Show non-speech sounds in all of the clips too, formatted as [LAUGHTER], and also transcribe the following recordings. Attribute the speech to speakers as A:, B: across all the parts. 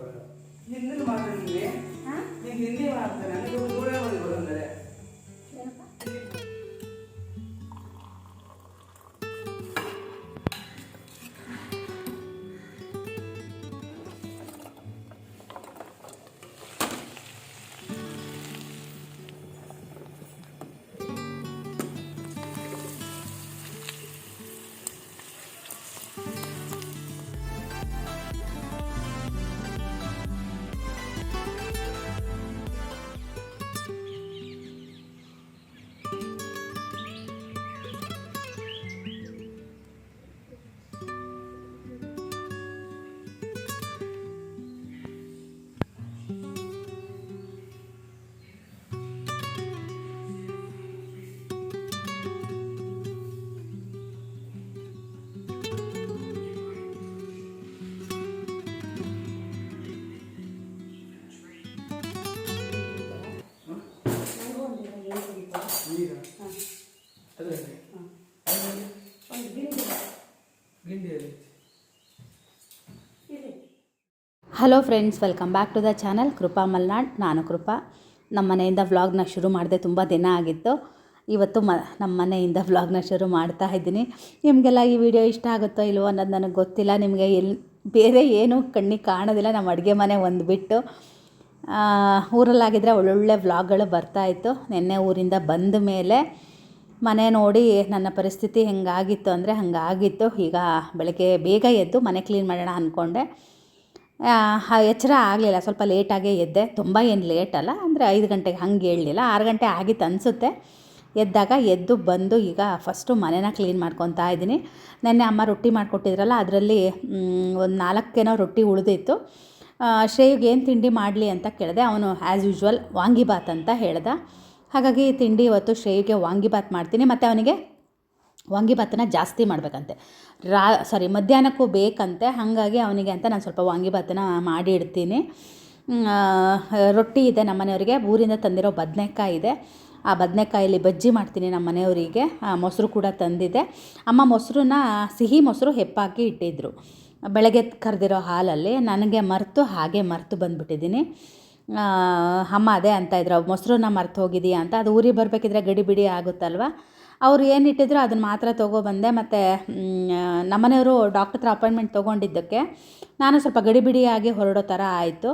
A: ಬರೋದು ಹಿಂದಿನ ಮಾತಾಡ್ತೀನಿ ನೀನು ಹಿಂದಿ ಮಾಡ್ತಾರೆ ನನಗೆ ಒಂದು ನೂರೇ ಒಂದು ಬರೋಂದರೆ
B: hello friends, welcome back to the channel. Krupa Malnad, ನಾನು ಕೃಪಾ. ನಮ್ಮ ಮನೆಯಿಂದ ವ್ಲಾಗ್ನ ಶುರು ಮಾಡಿದೆ ತುಂಬ ದಿನ ಆಗಿತ್ತು. ಇವತ್ತು ಮ, ನಮ್ಮ ಮನೆಯಿಂದ ವ್ಲಾಗ್ನ ಶುರು ಮಾಡ್ತಾ ಇದ್ದೀನಿ. ನಿಮಗೆಲ್ಲ ಈ ವಿಡಿಯೋ ಇಷ್ಟ ಆಗುತ್ತೋ ಇಲ್ವೋ ಅನ್ನೋದು ನನಗೆ ಗೊತ್ತಿಲ್ಲ. ನಿಮಗೆ ಎಲ್ಲಿ ಬೇರೆ ಏನೂ ಕಣ್ಣಿಗೆ ಕಾಣೋದಿಲ್ಲ. ನಮ್ಮ ಅಡುಗೆ ಮನೆ ಒಂದು ಬಿಟ್ಟು ಊರಲ್ಲಾಗಿದ್ದರೆ ಒಳ್ಳೊಳ್ಳೆ ವ್ಲಾಗ್ಗಳು ಬರ್ತಾಯಿತ್ತು ನಿನ್ನೆ ಊರಿಂದ ಬಂದ ಮೇಲೆ ಮನೆ ನೋಡಿ ನನ್ನ ಪರಿಸ್ಥಿತಿ ಹೆಂಗಾಗಿತ್ತು ಅಂದರೆ ಹಾಗಾಗಿತ್ತು. ಈಗ ಬೆಳಗ್ಗೆ ಬೇಗ ಎದ್ದು ಮನೆ ಕ್ಲೀನ್ ಮಾಡೋಣ ಅಂದ್ಕೊಂಡೆ. ಎಚ್ಚರ ಆಗಲಿಲ್ಲ. ಸ್ವಲ್ಪ ಲೇಟಾಗೇ ಎದ್ದೆ. ತುಂಬ ಏನು ಲೇಟ್ ಅಲ್ಲ. ಅಂದರೆ ಐದು ಗಂಟೆಗೆ ಹಂಗೆ ಹೇಳಲಿಲ್ಲ. ಆರು ಗಂಟೆ ಆಗಿತ್ತು ಅನಿಸುತ್ತೆ. ಎದ್ದಾಗ ಎದ್ದು ಬಂದು ಈಗ ಫಸ್ಟು ಮನೆನ ಕ್ಲೀನ್ ಮಾಡ್ಕೊತಾ ಇದ್ದೀನಿ. ನೆನ್ನೆ ಅಮ್ಮ ರೊಟ್ಟಿ ಮಾಡಿಕೊಟ್ಟಿದ್ರಲ್ಲ, ಅದರಲ್ಲಿ ಒಂದು ನಾಲ್ಕೇನೋ ರೊಟ್ಟಿ ಉಳಿದಿತ್ತು. ಶ್ರೇಯುಗೆ ಏನು ತಿಂಡಿ ಮಾಡಲಿ ಅಂತ ಕೇಳಿದೆ. ಅವನು ಆ್ಯಸ್ ಯೂಶ್ವಲ್ ವಾಂಗಿಬಾತ್ ಅಂತ ಹೇಳ್ದ. ಹಾಗಾಗಿ ತಿಂಡಿ ಇವತ್ತು ಶ್ರೇಯಿಗೆ ವಾಂಗಿಭಾತ್ ಮಾಡ್ತೀನಿ. ಮತ್ತು ಅವನಿಗೆ ವಾಂಗಿಭಾತನ ಜಾಸ್ತಿ ಮಾಡಬೇಕಂತೆ. ರಾ ಸಾರಿ ಮಧ್ಯಾಹ್ನಕ್ಕೂ ಬೇಕಂತೆ. ಹಾಗಾಗಿ ಅವನಿಗೆ ಅಂತ ನಾನು ಸ್ವಲ್ಪ ವಾಂಗಿಭಾತನ ಮಾಡಿ ಇಡ್ತೀನಿ. ರೊಟ್ಟಿ ಇದೆ ನಮ್ಮ ಮನೆಯವರಿಗೆ. ಊರಿಂದ ತಂದಿರೋ ಬದನೆಕಾಯಿ ಇದೆ. ಆ ಬದನೆಕಾಯಲ್ಲಿ ಬಜ್ಜಿ ಮಾಡ್ತೀನಿ ನಮ್ಮ ಮನೆಯವರಿಗೆ. ಮೊಸರು ಕೂಡ ತಂದಿದೆ. ಅಮ್ಮ ಮೊಸರನ್ನ ಸಿಹಿ ಮೊಸರು ಹೆಪ್ಪಾಕಿ ಇಟ್ಟಿದ್ದರು ಬೆಳಗ್ಗೆ ಕರೆದಿರೋ ಹಾಲಲ್ಲಿ ನನಗೆ ಮರೆತು ಹಾಗೆ ಮರೆತು ಬಂದುಬಿಟ್ಟಿದ್ದೀನಿ. ಅಮ್ಮ ಅದೇ ಅಂತ ಇದ್ರು. ಮೊಸರನ್ನ ಮರ್ತು ಹೋಗಿದೀಯಾ ಅಂತ. ಅದು ಊರಿಗೆ ಬರಬೇಕಿದ್ರೆ ಗಡಿಬಿಡಿ ಆಗುತ್ತಲ್ವ? ಅವ್ರು ಏನು ಇಟ್ಟಿದ್ರು ಅದನ್ನು ಮಾತ್ರ ತೊಗೊಬಂದೆ ಮತ್ತು ನಮ್ಮನೆಯವರು ಡಾಕ್ಟರ್ ಹತ್ರ ಅಪಾಯಿಂಟ್ಮೆಂಟ್ ತೊಗೊಂಡಿದ್ದಕ್ಕೆ ನಾನು ಸ್ವಲ್ಪ ಗಡಿಬಿಡಿಯಾಗಿ ಹೊರಡೋ ಥರ ಆಯಿತು.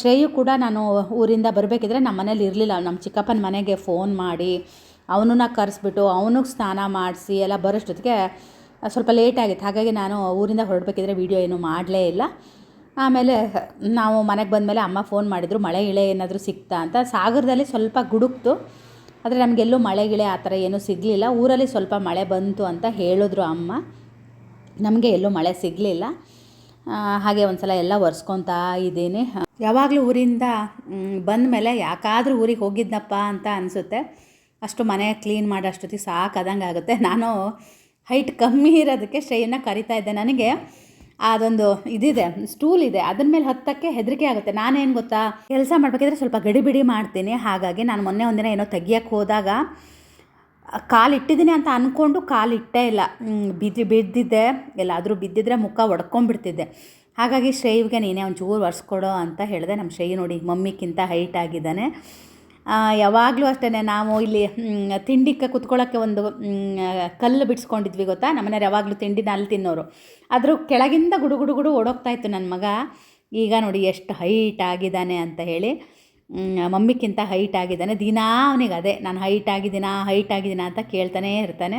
B: ಶ್ರೇಯು ಕೂಡ ನಾನು ಊರಿಂದ ಬರಬೇಕಿದ್ರೆ ನಮ್ಮ ಮನೇಲಿ ಇರಲಿಲ್ಲ. ನಮ್ಮ ಚಿಕ್ಕಪ್ಪನ ಮನೆಗೆ ಫೋನ್ ಮಾಡಿ, ಅವನನ್ನ ಕರೆಸ್ಬಿಟ್ಟು, ಅವನಿಗೆ ಸ್ನಾನ ಮಾಡಿಸಿ ಎಲ್ಲ ಬರೋಷ್ಟೊತ್ತಿಗೆ ಸ್ವಲ್ಪ ಲೇಟ್ ಆಗಿತ್ತು. ಹಾಗಾಗಿ ನಾನು ಊರಿಂದ ಹೊರಡಬೇಕಿದ್ರೆ ವೀಡಿಯೋ ಏನೂ ಮಾಡಲೇ ಇಲ್ಲ. ಆಮೇಲೆ ನಾವು ಮನೆಗೆ ಬಂದಮೇಲೆ ಅಮ್ಮ ಫೋನ್ ಮಾಡಿದರು, ಮಳೆ ಇಳೆ ಏನಾದರೂ ಸಿಗ್ತಾ ಅಂತ. ಸಾಗರದಲ್ಲಿ ಸ್ವಲ್ಪ ಗುಡುಕ್ತು. ಆದರೆ ನಮಗೆಲ್ಲೂ ಮಳೆ ಗಿಳೆ ಆ ಥರ ಏನೂ ಸಿಗಲಿಲ್ಲ. ಊರಲ್ಲಿ ಸ್ವಲ್ಪ ಮಳೆ ಬಂತು ಅಂತ ಹೇಳಿದ್ರು ಅಮ್ಮ. ನಮಗೆ ಎಲ್ಲೂ ಮಳೆ ಸಿಗಲಿಲ್ಲ. ಹಾಗೆ ಒಂದು ಸಲ ಎಲ್ಲ ಒರೆಸ್ಕೊತಾ ಇದ್ದೀನಿ. ಯಾವಾಗಲೂ ಊರಿಂದ ಬಂದ ಮೇಲೆ ಯಾಕಾದರೂ ಊರಿಗೆ ಹೋಗಿದ್ನಪ್ಪ ಅಂತ ಅನಿಸುತ್ತೆ. ಅಷ್ಟು ಮನೆ ಕ್ಲೀನ್ ಮಾಡೋ ಅಷ್ಟೊತ್ತಿಗೆ ಸಾಕಾದಂಗೆ ಆಗುತ್ತೆ ನಾನು ಹೈಟ್ ಕಮ್ಮಿ ಇರೋದಕ್ಕೆ ಶ್ರೇಯನ್ನ ಕರಿತಾ ಇದ್ದೆ. ನನಗೆ ಅದೊಂದು ಇದಿದೆ ಸ್ಟೂಲ್ ಇದೆ. ಅದ್ರ ಮೇಲೆ ಹತ್ತಕ್ಕೆ ಹೆದರಿಕೆ ಆಗುತ್ತೆ. ನಾನೇನು ಗೊತ್ತಾ? ಕೆಲಸ ಮಾಡಬೇಕಿದ್ರೆ ಸ್ವಲ್ಪ ಗಡಿಬಿಡಿ ಮಾಡ್ತೀನಿ. ಹಾಗಾಗಿ ನಾನು ಮೊನ್ನೆ ಒಂದಿನ ಏನೋ ತೆಗಿಯಕ್ಕೆ ಹೋದಾಗ, ಕಾಲು ಇಟ್ಟಿದ್ದೀನಿ ಅಂತ ಅಂದ್ಕೊಂಡು ಕಾಲು ಇಟ್ಟೇ ಇಲ್ಲ. ಬಿದ್ದು, ಬಿದ್ದಿದ್ದೆ. ಎಲ್ಲಾದರೂ ಬಿದ್ದಿದ್ರೆ ಮುಖ ಒಡ್ಕೊಂಡ್ಬಿಡ್ತಿದ್ದೆ. ಹಾಗಾಗಿ ಶ್ರೇಯ್ಗೆ ನೀನೇ ಒಂಚೂರು ಒರೆಸ್ಕೊಡೋ ಅಂತ ಹೇಳಿದೆ. ನಮ್ಮ ಶ್ರೇಯ್ ನೋಡಿ ಮಮ್ಮಿಕ್ಕಿಂತ ಹೈಟ್ ಆಗಿದ್ದಾನೆ. ಯಾವಾಗಲೂ ಅಷ್ಟೇ ನಾವು ಇಲ್ಲಿ ತಿಂಡಿಕ್ಕೆ ಕುತ್ಕೊಳ್ಳೋಕ್ಕೆ ಒಂದು ಕಲ್ಲು ಬಿಡಿಸ್ಕೊಂಡಿದ್ವಿ ಗೊತ್ತಾ? ನಮ್ಮನೆಯವ್ರು ಯಾವಾಗಲೂ ತಿಂಡಿನ ಅಲ್ಲಿ ತಿನ್ನೋರು. ಅದ್ರ ಕೆಳಗಿಂದ ಗುಡು ಗುಡು ಓಡೋಗ್ತಾ ಇತ್ತು ನನ್ನ ಮಗ. ಈಗ ನೋಡಿ ಎಷ್ಟು ಹೈಟ್ ಆಗಿದ್ದಾನೆ ಅಂತ ಹೇಳಿ. ಮಮ್ಮಿಕ್ಕಿಂತ ಹೈಟ್ ಆಗಿದ್ದಾನೆ. ದಿನಾ ಅವನಿಗೆ ಅದೇ ನಾನು ಹೈಟ್ ಆಗಿದ್ದೀನಾ ಹೈಟ್ ಆಗಿದ್ದೀನಾ ಅಂತ ಕೇಳ್ತಾನೇ ಇರ್ತಾನೆ.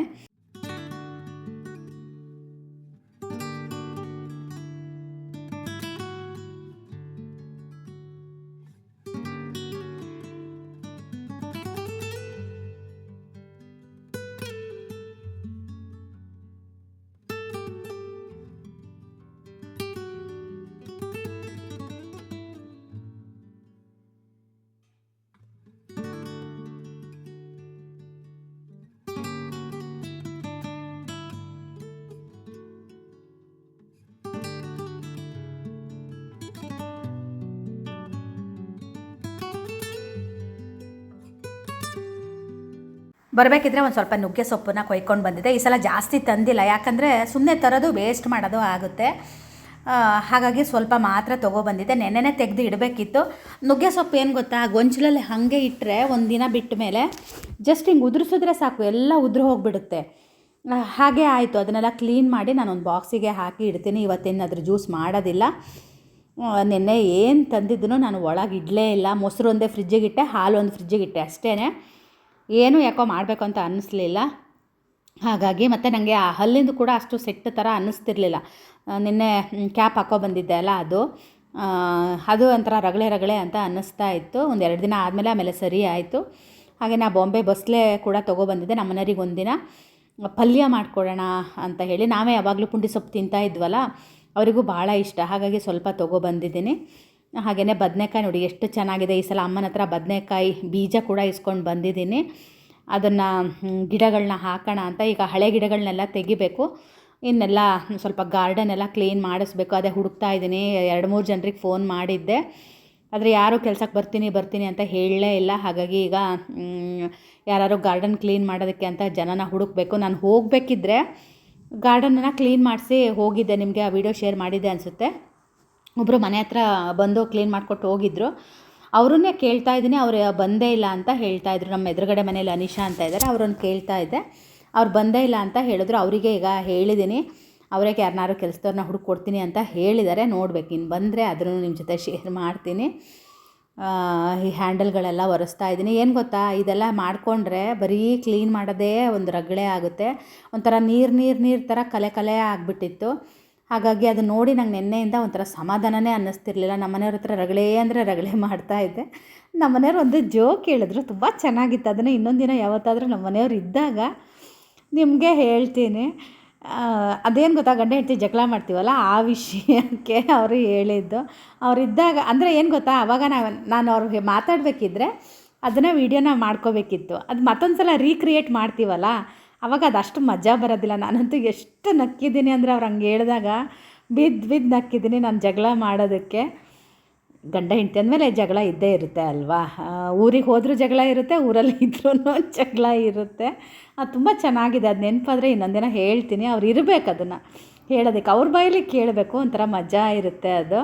B: ಬರಬೇಕಿದ್ರೆ ಒಂದು ಸ್ವಲ್ಪ ನುಗ್ಗೆ ಸೊಪ್ಪನ್ನ ಕೊಯ್ಕೊಂಡು ಬಂದಿದ್ದೆ ಈ ಸಲ ಜಾಸ್ತಿ ತಂದಿಲ್ಲ. ಯಾಕಂದರೆ ಸುಮ್ಮನೆ ತರೋದು ವೇಸ್ಟ್ ಮಾಡೋದು ಆಗುತ್ತೆ. ಹಾಗಾಗಿ ಸ್ವಲ್ಪ ಮಾತ್ರ ತೊಗೊಬಂದಿದ್ದೆ ನೆನ್ನೆನೇ ತೆಗೆದು ಇಡಬೇಕಿತ್ತು. ನುಗ್ಗೆ ಸೊಪ್ಪು ಏನು ಗೊತ್ತಾ? ಗೊಂಚಲಲ್ಲಿ ಹಾಗೆ ಇಟ್ಟರೆ ಒಂದು ದಿನ ಬಿಟ್ಟ ಮೇಲೆ ಜಸ್ಟ್ ಹಿಂಗೆ ಉದುರಿಸಿದ್ರೆ ಸಾಕು. ಎಲ್ಲ ಉದುರು ಹೋಗಿಬಿಡುತ್ತೆ. ಹಾಗೆ ಆಯಿತು. ಅದನ್ನೆಲ್ಲ ಕ್ಲೀನ್ ಮಾಡಿ ನಾನೊಂದು ಬಾಕ್ಸಿಗೆ ಹಾಕಿ ಇಡ್ತೀನಿ. ಇವತ್ತೇನು ಅದ್ರ ಜ್ಯೂಸ್ ಮಾಡೋದಿಲ್ಲ. ನೆನ್ನೆ ಏನು ತಂದಿದ್ದನೂ ನಾನು ಒಳಗೆ ಇಡಲೇ ಇಲ್ಲ. ಮೊಸರು ಒಂದೇ ಫ್ರಿಜ್ಜಿಗಿಟ್ಟೆ ಹಾಲು ಒಂದು ಫ್ರಿಜ್ಜಿಗಿಟ್ಟೆ ಅಷ್ಟೇ ಏನೂ ಯಾಕೋ ಮಾಡಬೇಕು ಅಂತ ಅನ್ನಿಸ್ಲಿಲ್ಲ. ಹಾಗಾಗಿ ಮತ್ತು ನನಗೆ ಆ ಹಲ್ಲಿಂದು ಕೂಡ ಅಷ್ಟು ಸೆಟ್ ಥರ ಅನ್ನಿಸ್ತಿರ್ಲಿಲ್ಲ. ನಿನ್ನೆ ಕ್ಯಾಪ್ ಹಾಕೋ ಬಂದಿದ್ದೆ ಅಲ್ಲ ಅದು. ಅದು ಒಂಥರ ರಗಳೆ ರಗಳೆ ಅಂತ ಅನ್ನಿಸ್ತಾ ಇತ್ತು. ಒಂದು ಎರಡು ದಿನ ಆದಮೇಲೆ ಆಮೇಲೆ ಸರಿ ಆಯಿತು. ಹಾಗೆ ನಾ ಬಾಂಬೆ ಬಸ್ಲೆ ಕೂಡ ತೊಗೊಬಂದಿದ್ದೆ ನಮ್ಮ ಮನೆಯವ್ರಿಗೆ ಒಂದಿನ. ಪಲ್ಯ ಮಾಡ್ಕೊಡೋಣ ಅಂತ ಹೇಳಿ. ನಾವೇ ಯಾವಾಗಲೂ ಪುಂಡಿ ಸೊಪ್ಪು ತಿಂತಾ ಇದ್ವಲ್ಲ, ಅವರಿಗೂ ಭಾಳ ಇಷ್ಟ. ಹಾಗಾಗಿ ಸ್ವಲ್ಪ ತೊಗೊಬಂದಿದ್ದೀನಿ ಹಾಗೆಯೇ ಬದನೆಕಾಯಿ ನೋಡಿ, ಎಷ್ಟು ಚೆನ್ನಾಗಿದೆ. ಈ ಸಲ ಅಮ್ಮನ ಹತ್ರ ಬದನೆಕಾಯಿ ಬೀಜ ಕೂಡ ಇಸ್ಕೊಂಡು ಬಂದಿದ್ದೀನಿ. ಅದನ್ನು ಗಿಡಗಳನ್ನ ಹಾಕೋಣ ಅಂತ. ಈಗ ಹಳೆ ಗಿಡಗಳನ್ನೆಲ್ಲ ತೆಗಿಬೇಕು. ಇನ್ನೆಲ್ಲ ಸ್ವಲ್ಪ ಗಾರ್ಡನ್ ಎಲ್ಲ ಕ್ಲೀನ್ ಮಾಡಿಸ್ಬೇಕು. ಅದೇ ಹುಡುಕ್ತಾ ಇದ್ದೀನಿ. ಎರಡು ಮೂರು ಜನರಿಗೆ ಫೋನ್ ಮಾಡಿದ್ದೆ. ಆದರೆ ಯಾರೂ ಕೆಲಸಕ್ಕೆ ಬರ್ತೀನಿ ಬರ್ತೀನಿ ಅಂತ ಹೇಳಲೇ ಇಲ್ಲ. ಹಾಗಾಗಿ ಈಗ ಯಾರು ಗಾರ್ಡನ್ ಕ್ಲೀನ್ ಮಾಡೋದಕ್ಕೆ ಅಂತ ಜನನ ಹುಡುಕಬೇಕು. ನಾನು ಹೋಗಬೇಕಿದ್ರೆ ಗಾರ್ಡನನ್ನು ಕ್ಲೀನ್ ಮಾಡಿಸಿ ಹೋಗಿದ್ದೆ. ನಿಮಗೆ ಆ ವಿಡಿಯೋ ಶೇರ್ ಮಾಡಿದ್ದೆ ಅನಿಸುತ್ತೆ. ಒಬ್ಬರು ಮನೆ ಹತ್ರ ಬಂದು ಕ್ಲೀನ್ ಮಾಡಿಕೊಟ್ಟು ಹೋಗಿದ್ರು. ಅವ್ರನ್ನೇ ಕೇಳ್ತಾ ಇದ್ದೀನಿ, ಅವರು ಬಂದೇ ಇಲ್ಲ ಅಂತ ಹೇಳ್ತಾ ಇದ್ರು. ನಮ್ಮ ಎದುರುಗಡೆ ಮನೇಲಿ ಅನಿಶಾ ಅಂತ ಇದ್ದಾರೆ ಅವ್ರನ್ನ ಕೇಳ್ತಾ ಇದ್ದೆ. ಅವ್ರು ಬಂದೇ ಇಲ್ಲ ಅಂತ ಹೇಳಿದ್ರು. ಅವರಿಗೆ ಈಗ ಹೇಳಿದ್ದೀನಿ ಅವರೇ ಯಾರನ್ನಾರು ಕೆಲಸದವ್ರನ್ನ ಹುಡುಕೊಡ್ತೀನಿ ಅಂತ ಹೇಳಿದ್ದಾರೆ. ನೋಡ್ಬೇಕು ಇನ್ನು ಬಂದರೆ ಅದನ್ನು ನಿಮ್ಮ ಜೊತೆ ಶೇರ್ ಮಾಡ್ತೀನಿ. ಈ ಹ್ಯಾಂಡಲ್ಗಳೆಲ್ಲ ಒರೆಸ್ತಾ ಇದ್ದೀನಿ. ಏನು ಗೊತ್ತಾ, ಇದೆಲ್ಲ ಮಾಡಿಕೊಂಡ್ರೆ ಬರೀ ಕ್ಲೀನ್ ಮಾಡೋದೇ ಒಂದು ರಗಳೆ ಆಗುತ್ತೆ. ಒಂಥರ ನೀರು ನೀರು ನೀರು ಥರ ಕಲೆ ಕಲೆ ಆಗಿಬಿಟ್ಟಿತ್ತು. ಹಾಗಾಗಿ ಅದು ನೋಡಿ ನಂಗೆ ನಿನ್ನೆಯಿಂದ ಒಂಥರ ಸಮಾಧಾನನೇ ಅನ್ನಿಸ್ತಿರ್ಲಿಲ್ಲ. ನಮ್ಮ ಮನೆಯವ್ರ ಹತ್ರ ರಗಳೇ ಅಂದರೆ ರಗಳೇ ಮಾಡ್ತಾ ಇದ್ದೆ. ನಮ್ಮ ಮನೆಯವ್ರು ಒಂದು ಜೋಕ್ ಹೇಳಿದ್ರು, ತುಂಬ ಚೆನ್ನಾಗಿತ್ತು. ಅದನ್ನು ಇನ್ನೊಂದು ದಿನ ಯಾವತ್ತಾದರೂ ನಮ್ಮ ಮನೆಯವ್ರು ಇದ್ದಾಗ ನಿಮಗೆ ಹೇಳ್ತೀನಿ. ಅದೇನು ಗೊತ್ತಾ, ಗಂಡ ಹೆಂಡತಿ ಜಗಳ ಮಾಡ್ತೀವಲ್ಲ, ಆ ವಿಷಯಕ್ಕೆ ಅವರು ಹೇಳಿದ್ದು. ಅವರಿದ್ದಾಗ ಅಂದರೆ ಏನು ಗೊತ್ತಾ ಆವಾಗ ನಾವು, ನಾನು ಅವ್ರಿಗೆ ಮಾತಾಡಬೇಕಿದ್ರೆ ಅದನ್ನು ವೀಡಿಯೋನ ಮಾಡ್ಕೋಬೇಕಿತ್ತು. ಅದು ಮತ್ತೊಂದು ಸಲ ರೀಕ್ರಿಯೇಟ್ ಮಾಡ್ತೀವಲ್ಲ ಅವಾಗ ಅದಷ್ಟು ಮಜಾ ಬರೋದಿಲ್ಲ. ನಾನಂತೂ ಎಷ್ಟು ನಕ್ಕಿದ್ದೀನಿ ಅಂದರೆ ಅವ್ರು ಹಂಗೆ ಹೇಳಿದಾಗ ಬಿದ್ದು ಬಿದ್ದು ನಕ್ಕಿದ್ದೀನಿ ನಾನು ಜಗಳ ಮಾಡೋದಕ್ಕೆ. ಗಂಡ ಹೆಂಡತಿ ಅಂದಮೇಲೆ ಜಗಳ ಇದ್ದೇ ಇರುತ್ತೆ ಅಲ್ವಾ? ಊರಿಗೆ ಹೋದರೂ ಜಗಳ ಇರುತ್ತೆ, ಊರಲ್ಲಿ ಇದ್ರೂ ಜಗಳ ಇರುತ್ತೆ. ಅದು ತುಂಬ ಚೆನ್ನಾಗಿದೆ. ಅದು ನೆನಪಾದರೆ ಇನ್ನೊಂದಿನ ಹೇಳ್ತೀನಿ. ಅವ್ರು ಇರಬೇಕು ಅದನ್ನು ಹೇಳೋದಕ್ಕೆ. ಅವ್ರ ಬಾಯಲ್ಲಿ ಕೇಳಬೇಕು, ಒಂಥರ ಮಜಾ ಇರುತ್ತೆ ಅದು.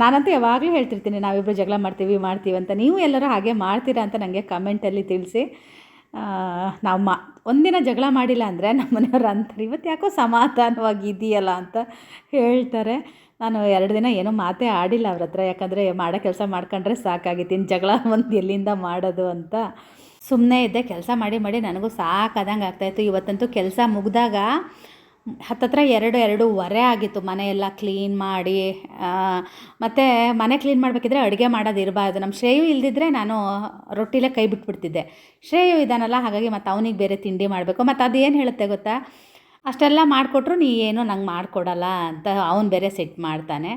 B: ನಾನಂತೂ ಯಾವಾಗಲೂ ಹೇಳ್ತಿರ್ತೀನಿ ನಾವಿಬ್ಬರು ಜಗಳ ಮಾಡ್ತೀವಿ ಮಾಡ್ತೀವಿ ಅಂತ. ನೀವು ಎಲ್ಲರೂ ಹಾಗೆ ಮಾಡ್ತೀರಾ ಅಂತ ನನಗೆ ಕಮೆಂಟಲ್ಲಿ ತಿಳಿಸಿ. ನಾವು ಮಾ ಒಂದಿನ ಜಗಳ ಮಾಡಿಲ್ಲ ಅಂದರೆ ನಮ್ಮ ಮನೆಯವ್ರು ಅಂತಾರೆ, ಇವತ್ತು ಯಾಕೋ ಸಮಾಧಾನವಾಗಿ ಇದೆಯಲ್ಲ ಅಂತ ಹೇಳ್ತಾರೆ. ನಾನು ಎರಡು ದಿನ ಏನೂ ಮಾತೇ ಆಡಿಲ್ಲ ಅವ್ರ ಹತ್ರ, ಯಾಕಂದರೆ ಮಾಡೋ ಕೆಲಸ ಮಾಡ್ಕೊಂಡ್ರೆ ಸಾಕಾಗಿತ್ತು, ಇನ್ನು ಜಗಳ [LAUGHS] ಒಂದು ಎಲ್ಲಿಂದ ಮಾಡೋದು ಅಂತ. ಸುಮ್ಮನೆ ಇದ್ದೆ, ಕೆಲಸ ಮಾಡಿ ಮಾಡಿ ನನಗೂ ಸಾಕಾದಂಗೆ ಆಗ್ತಾಯಿತ್ತು ಇವತ್ತಂತೂ ಕೆಲಸ ಮುಗಿದಾಗ ಹತ್ತತ್ರ ಎರಡು, ಎರಡೂವರೆ ಆಗಿತ್ತು ಮನೆಯೆಲ್ಲ ಕ್ಲೀನ್ ಮಾಡಿ ಮತ್ತು ಮನೆ ಕ್ಲೀನ್ ಮಾಡಬೇಕಿದ್ರೆ ಅಡುಗೆ ಮಾಡೋದು ಇರಬಾರ್ದು. ನಮ್ಮ ಶ್ರೇಯು ಇಲ್ದಿದ್ರೆ ನಾನು ರೊಟ್ಟಿಲೇ ಕೈ ಬಿಟ್ಬಿಡ್ತಿದ್ದೆ. ಶ್ರೇಯು ಇದಾನಲ್ಲ, ಹಾಗಾಗಿ ಮತ್ತು ಅವನಿಗೆ ಬೇರೆ ತಿಂಡಿ ಮಾಡಬೇಕು. ಮತ್ತು ಅದು ಏನು ಹೇಳುತ್ತೆ ಗೊತ್ತಾ? ಅಷ್ಟೆಲ್ಲ ಮಾಡಿಕೊಟ್ರು ನೀ ಏನು ನಂಗೆ ಮಾಡಿಕೊಡಲ್ಲ ಅಂತ ಅವನು ಬೇರೆ ಸೆಟ್ ಮಾಡ್ತಾನೆ.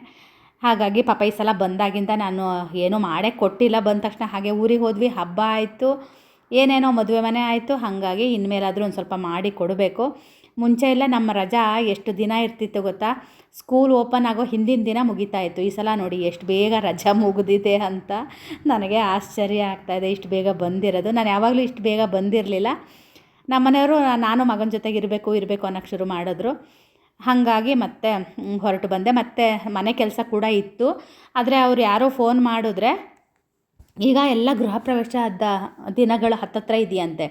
B: ಹಾಗಾಗಿ ಪಾಪ ಈ ಸಲ ಬಂದಾಗಿಂದ ನಾನು ಏನೂ ಮಾಡೇ ಕೊಟ್ಟಿಲ್ಲ. ಬಂದ ತಕ್ಷಣ ಹಾಗೆ ಊರಿಗೆ ಹೋದ್ವಿ, ಹಬ್ಬ ಆಯಿತು. ಏನೇನೋ ಮದುವೆ ಮನೆ ಆಯಿತು, ಹಾಗಾಗಿ ಇನ್ಮೇಲಾದರೂ ಒಂದು ಸ್ವಲ್ಪ ಮಾಡಿ ಕೊಡಬೇಕು. ಮುಂಚೆ ಎಲ್ಲ ನಮ್ಮ ರಜಾ ಎಷ್ಟು ದಿನ ಇರ್ತಿತ್ತು ಗೊತ್ತಾ? ಸ್ಕೂಲ್ ಓಪನ್ ಆಗೋ ಹಿಂದಿನ ದಿನ ಮುಗಿತಾ ಇತ್ತು. ಈ ಸಲ ನೋಡಿ ಎಷ್ಟು ಬೇಗ ರಜಾ ಮುಗಿದಿದೆ ಅಂತ ನನಗೆ ಆಶ್ಚರ್ಯ ಆಗ್ತಾಯಿದೆ ಇಷ್ಟು ಬೇಗ ಬಂದಿರೋದು. ನಾನು ಯಾವಾಗಲೂ ಇಷ್ಟು ಬೇಗ ಬಂದಿರಲಿಲ್ಲ. ನಮ್ಮ ಮನೆಯವರು ನಾನು ಮಗನ ಜೊತೆಗೆ ಇರಬೇಕು ಇರಬೇಕು ಅನ್ನೋಕ್ಕೆ ಶುರು ಮಾಡಿದ್ರು. ಹಾಗಾಗಿ ಮತ್ತೆ ಹೊರಟು ಬಂದೆ. ಮತ್ತೆ ಮನೆ ಕೆಲಸ ಕೂಡ ಇತ್ತು. ಆದರೆ ಅವ್ರು ಯಾರೋ ಫೋನ್ ಮಾಡಿದ್ರೆ, ಈಗ ಎಲ್ಲ ಗೃಹ ಪ್ರವೇಶದ ದಿನಗಳು ಹತ್ತತ್ರ ಇದೆಯಂತೆ.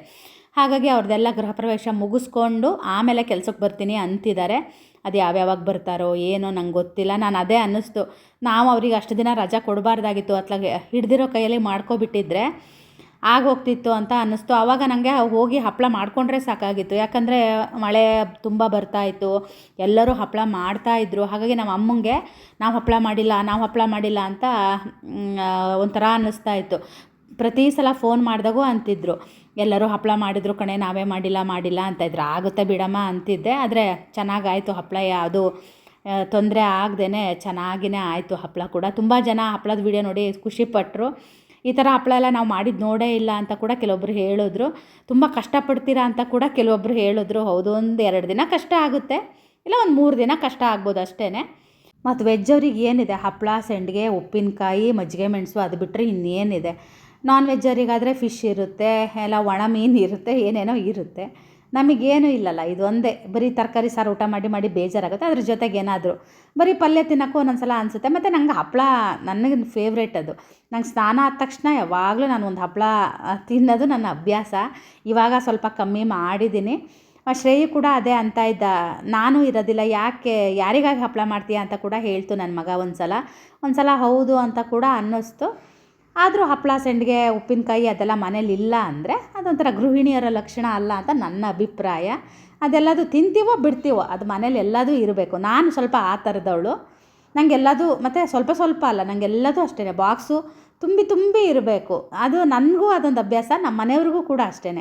B: ಹಾಗಾಗಿ ಅವ್ರದ್ದೆಲ್ಲ ಗೃಹ ಪ್ರವೇಶ ಮುಗಿಸ್ಕೊಂಡು ಆಮೇಲೆ ಕೆಲ್ಸಕ್ಕೆ ಬರ್ತೀನಿ ಅಂತಿದ್ದಾರೆ. ಅದು ಯಾವ್ಯಾವಾಗ ಬರ್ತಾರೋ ಏನೋ ನಂಗೆ ಗೊತ್ತಿಲ್ಲ. ನಾನು ಅದೇ ಅನ್ನಿಸ್ತು. ನಾವು ಅವ್ರಿಗೆ ಅಷ್ಟು ದಿನ ರಜಾ ಕೊಡಬಾರ್ದಾಗಿತ್ತು. ಅತ್ಲಾಗೆ ಹಿಡ್ದಿರೋ ಕೈಯಲ್ಲಿ ಮಾಡ್ಕೊಬಿಟ್ಟಿದ್ರೆ ಆಗೋಗ್ತಿತ್ತು ಅಂತ ಅನ್ನಿಸ್ತು. ಆವಾಗ ನನಗೆ ಹೋಗಿ ಹಪ್ಪಳ ಮಾಡಿಕೊಂಡ್ರೆ ಸಾಕಾಗಿತ್ತು. ಯಾಕಂದರೆ ಮಳೆ ತುಂಬ ಬರ್ತಾಯಿತ್ತು ಎಲ್ಲರೂ ಹಪ್ಪಳ ಮಾಡ್ತಾಯಿದ್ರು ಹಾಗಾಗಿ ನಮ್ಮ ಅಮ್ಮಂಗೆ ನಾವು ಹಪ್ಪಳ ಮಾಡಿಲ್ಲ, ನಾವು ಹಪ್ಪಳ ಮಾಡಿಲ್ಲ ಅಂತ ಒಂಥರ ಅನ್ನಿಸ್ತಾ ಇತ್ತು. ಪ್ರತಿ ಸಲ ಫೋನ್ ಮಾಡಿದಾಗೂ ಅಂತಿದ್ರು. ಎಲ್ಲರೂ ಹಪ್ಪಳ ಮಾಡಿದ್ರು ಕಣೆ, ನಾವೇ ಮಾಡಿಲ್ಲ ಮಾಡಿಲ್ಲ ಅಂತ ಇದ್ರು. ಆಗುತ್ತೆ ಬಿಡಮ್ಮ ಅಂತಿದ್ದೆ, ಆದರೆ ಚೆನ್ನಾಗಾಯಿತು ಹಪ್ಪಳ ಯಾವುದು ತೊಂದರೆ ಆಗ್ದೇ ಚೆನ್ನಾಗಿನೇ ಆಯಿತು ಹಪ್ಪಳ ಕೂಡ. ತುಂಬ ಜನ ಹಪ್ಪಳದ ವಿಡಿಯೋ ನೋಡಿ ಖುಷಿಪಟ್ಟರು ಈ ಥರ ಹಪ್ಪಳ ಎಲ್ಲ ನಾವು ಮಾಡಿದ್ದು ನೋಡೇ ಇಲ್ಲ ಅಂತ ಕೂಡ ಕೆಲವೊಬ್ಬರು ಹೇಳಿದ್ರು. ತುಂಬ ಕಷ್ಟಪಡ್ತೀರಾ ಅಂತ ಕೂಡ ಕೆಲವೊಬ್ಬರು ಹೇಳಿದ್ರು. ಹೌದು, ಒಂದು ಎರಡು ದಿನ ಕಷ್ಟ ಆಗುತ್ತೆ. ಇಲ್ಲ, ಒಂದು ಮೂರು ದಿನ ಕಷ್ಟ ಆಗ್ಬೋದು ಅಷ್ಟೇ ಮತ್ತು ವೆಜ್ ಅವ್ರಿಗೆ ಏನಿದೆ? ಹಪ್ಪಳ ಸೆಂಡಿಗೆ, ಉಪ್ಪಿನಕಾಯಿ, ಮಜ್ಜಿಗೆ ಮೆಣಸು ಅದು ಬಿಟ್ಟರೆ ಇನ್ನೇನಿದೆ? ನಾನ್ ವೆಜ್ಜರಿಗಾದರೆ ಫಿಶ್ ಇರುತ್ತೆ, ಎಲ್ಲ ಒಣ ಮೀನು ಇರುತ್ತೆ, ಏನೇನೋ ಇರುತ್ತೆ. ನಮಗೇನು ಇಲ್ಲಲ್ಲ, ಇದು ಒಂದೇ. ಬರೀ ತರಕಾರಿ, ಸಾರು ಊಟ ಮಾಡಿ ಮಾಡಿ ಬೇಜಾರಾಗುತ್ತೆ, ಅದ್ರ ಜೊತೆಗೆ ಏನಾದರೂ. ಬರೀ ಪಲ್ಯ ತಿನ್ನೋಕ್ಕೂ ಒಂದೊಂದು ಸಲ ಅನಿಸುತ್ತೆ, ಮತ್ತು ನಂಗೆ ಹಪ್ಪಳ ನನಗೆ ಫೇವ್ರೇಟ್ ಅದು. ನಂಗೆ ಸ್ನಾನ ಆದ ತಕ್ಷಣ ಯಾವಾಗಲೂ ನಾನು ಒಂದು ಹಪ್ಪಳ ತಿನ್ನೋದು ನನ್ನ ಅಭ್ಯಾಸ. ಇವಾಗ ಸ್ವಲ್ಪ ಕಮ್ಮಿ ಮಾಡಿದ್ದೀನಿ. ಶ್ರೇಯು ಕೂಡ ಅದೇ ಅಂತ ಇದ್ದ. ನಾನು ಇರೋದಿಲ್ಲ, ಯಾಕೆ, ಯಾರಿಗಾಗಿ ಹಪ್ಪಳ ಮಾಡ್ತೀಯಾ ಅಂತ ಕೂಡ ಹೇಳ್ತು ನನ್ನ ಮಗ ಒಂದು ಸಲ ಒಂದು ಸಲ ಹೌದು ಅಂತ ಕೂಡ ಅನ್ನಿಸ್ತು. ಆದರೂ ಹಪ್ಪಳ ಸಂಡಿಗೆ ಉಪ್ಪಿನಕಾಯಿ ಅದೆಲ್ಲ ಮನೇಲಿ ಇಲ್ಲ ಅಂದರೆ ಅದೊಂಥರ ಗೃಹಿಣಿಯರ ಲಕ್ಷಣ ಅಲ್ಲ ಅಂತ ನನ್ನ ಅಭಿಪ್ರಾಯ. ಅದೆಲ್ಲದೂ ತಿಂತೀವೋ ಬಿಡ್ತೀವೋ ಅದು ಮನೇಲಿ ಎಲ್ಲದೂ ಇರಬೇಕು. ನಾನು ಸ್ವಲ್ಪ ಆ ಥರದವಳು. ನನಗೆಲ್ಲದೂ ಮತ್ತು ಸ್ವಲ್ಪ ಸ್ವಲ್ಪ ಅಲ್ಲ ನನಗೆಲ್ಲದೂ ಅಷ್ಟೇ ಬಾಕ್ಸು ತುಂಬಿ ತುಂಬಿ ಇರಬೇಕು. ಅದು ನನಗೂ ಅದೊಂದು ಅಭ್ಯಾಸ, ನಮ್ಮ ಮನೆಯವ್ರಿಗೂ ಕೂಡ ಅಷ್ಟೇ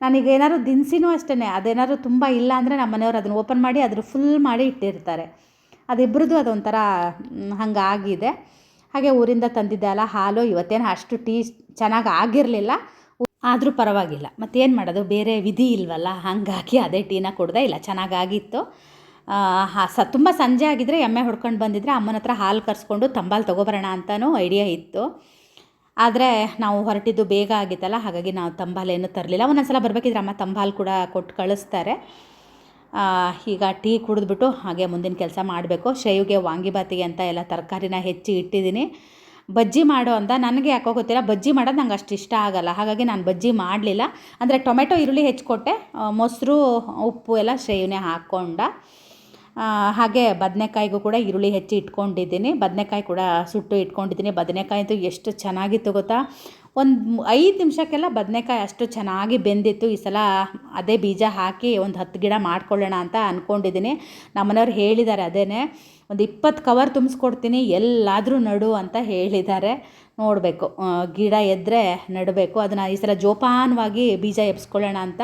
B: ನನಗೆ ಏನಾದ್ರು ದಿನಸಿನೂ ಅಷ್ಟೇ ಅದೇನಾದ್ರು ತುಂಬ ಇಲ್ಲ ಅಂದರೆ ನಮ್ಮ ಮನೆಯವರು ಅದನ್ನು ಓಪನ್ ಮಾಡಿ ಅದ್ರ ಫುಲ್ ಮಾಡಿ ಇಟ್ಟಿರ್ತಾರೆ. ಅದಿಬ್ರದ್ದು ಅದೊಂಥರ ಹಾಗಾಗಿದೆ ಹಂಗಾಗಿದೆ. ಹಾಗೆ ಊರಿಂದ ತಂದಿದ್ದೆ ಅಲ್ಲ ಹಾಲು ಇವತ್ತೇನು ಅಷ್ಟು ಟೀ ಚೆನ್ನಾಗಿ ಆಗಿರಲಿಲ್ಲ. ಆದರೂ ಪರವಾಗಿಲ್ಲ. ಮತ್ತೇನು ಮಾಡೋದು? ಬೇರೆ ವಿಧಿ ಇಲ್ವಲ್ಲ? ಹಾಗಾಗಿ ಅದೇ ಟೀನ ಕುಡ್ದೆ ಇಲ್ಲ. ಚೆನ್ನಾಗಾಗಿತ್ತು. ಸ, ತುಂಬ ಸಂಜೆ ಆಗಿದ್ದರೆ ಎಮ್ಮೆ ಹೊಡ್ಕೊಂಡು ಬಂದಿದ್ದರೆ ಅಮ್ಮನ ಹತ್ರ ಹಾಲು ಕರೆಸ್ಕೊಂಡು ತಂಬಾಲು ತೊಗೊಬರೋಣ ಅಂತಲೂ ಐಡಿಯಾ ಇತ್ತು. ಆದರೆ ನಾವು ಹೊರಟಿದ್ದು ಬೇಗ ಆಗಿತ್ತಲ್ಲ, ಹಾಗಾಗಿ ನಾವು ತಂಬಾಲೇನು ತರಲಿಲ್ಲ. ಒಂದೊಂದು ಸಲ ಬರಬೇಕಿದ್ರೆ ಅಮ್ಮ ತಂಬಾಲು ಕೂಡ ಕೊಟ್ಟು ಕಳಿಸ್ತಾರೆ. ಈಗ ಟೀ ಕುಡಿದ್ಬಿಟ್ಟು ಹಾಗೆ ಮುಂದಿನ ಕೆಲಸ ಮಾಡಬೇಕು. ಶೇವಿಗೆ ವಾಂಗಿಬಾತಿಗೆ ಅಂತ ಎಲ್ಲ ತರಕಾರಿನ ಹೆಚ್ಚಿ ಇಟ್ಟಿದ್ದೀನಿ. ಬಜ್ಜಿ ಮಾಡು ಅಂತ. ನನಗೆ ಯಾಕೋ ಗೊತ್ತಿಲ್ಲ. ಬಜ್ಜಿ ಮಾಡೋದು ನಂಗೆ ಅಷ್ಟು ಇಷ್ಟ ಆಗಲ್ಲ. ಹಾಗಾಗಿ ನಾನು ಬಜ್ಜಿ ಮಾಡಲಿಲ್ಲ. ಅಂದರೆ ಟೊಮೆಟೊ, ಈರುಳ್ಳಿ ಹೆಚ್ಚಿಕೊಟ್ಟೆ ಮೊಸರು, ಉಪ್ಪು ಎಲ್ಲ ಶ್ರೇಯುನೇ ಹಾಕ್ಕೊಂಡ ಹಾಗೆ ಬದನೆಕಾಯಿಗೂ ಕೂಡ ಈರುಳ್ಳಿ ಹೆಚ್ಚಿ ಇಟ್ಕೊಂಡಿದ್ದೀನಿ. ಬದನೆಕಾಯಿ ಕೂಡ ಸುಟ್ಟು ಇಟ್ಕೊಂಡಿದ್ದೀನಿ. ಬದನೆಕಾಯಿ ಅಂತೂ ಎಷ್ಟು ಚೆನ್ನಾಗಿತ್ತು ಗೊತ್ತಾ? ಒಂದು ಐದು ನಿಮಿಷಕ್ಕೆಲ್ಲ ಬದನೆಕಾಯಿ ಅಷ್ಟು ಚೆನ್ನಾಗಿ ಬೆಂದಿತ್ತು. ಈ ಸಲ ಅದೇ ಬೀಜ ಹಾಕಿ ಒಂದು ಹತ್ತು ಗಿಡ ಮಾಡ್ಕೊಳ್ಳೋಣ ಅಂತ ಅಂದ್ಕೊಂಡಿದ್ದೀನಿ ನಮ್ಮನೆಯವ್ರು ಹೇಳಿದ್ದಾರೆ ಅದೇ ಒಂದು ಇಪ್ಪತ್ತು ಕವರ್ ತುಂಬಿಸ್ಕೊಡ್ತೀನಿ, ಎಲ್ಲಾದರೂ ನಡು ಅಂತ ಹೇಳಿದ್ದಾರೆ ನೋಡಬೇಕು ಗಿಡ ಎದ್ದರೆ ನೆಡಬೇಕು. ಅದನ್ನು ಈ ಸಲ ಜೋಪಾನವಾಗಿ ಬೀಜ ಎಬ್ಸ್ಕೊಳ್ಳೋಣ ಅಂತ